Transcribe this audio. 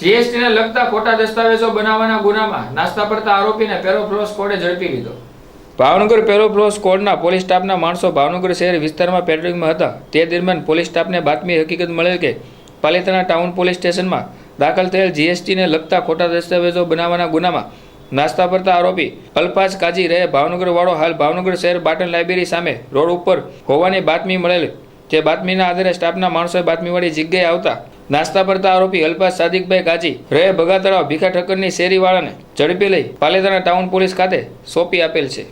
જીએસટીને લગતા ખોટા દસ્તાવેજો બનાવવાના ગુનામાં નાસ્તા પડતા આરોપીને પેરોફ્લોસ કોડે ઝડપી લીધો. ભાવનગર પેરોફ્લોસ કોડના પોલીસ સ્ટાફના માણસો ભાવનગર શહેર વિસ્તારમાં પેટ્રોલિંગમાં હતા. તે દરમિયાન પોલીસ સ્ટાફને બાતમી હકીકત મળેલ કે પાલિતાણા ટાઉન પોલીસ સ્ટેશનમાં દાખલ થયેલ જીએસટીને લગતા ખોટા દસ્તાવેજો બનાવવાના ગુનામાં નાસ્તા પડતા આરોપી અલ્પાજ કાજી રહે ભાવનગર વાળો હાલ ભાવનગર શહેર બાટન લાઇબ્રેરી સામે રોડ ઉપર હોવાની બાતમી મળેલ. જે બાતમીના આધારે સ્ટાફના માણસોએ બાતમીવાળી જગ્યાએ આવતા નાસ્તા પડતા આરોપી અલ્ફાઝ સાદિકભાઈ કાજી રહે બગાતળાવ ભીખા ઠક્કરની શેરીવાળાને ઝડપી લઈ પાલિતાણા ટાઉન પોલીસ ખાતે સોંપી આપેલ છે.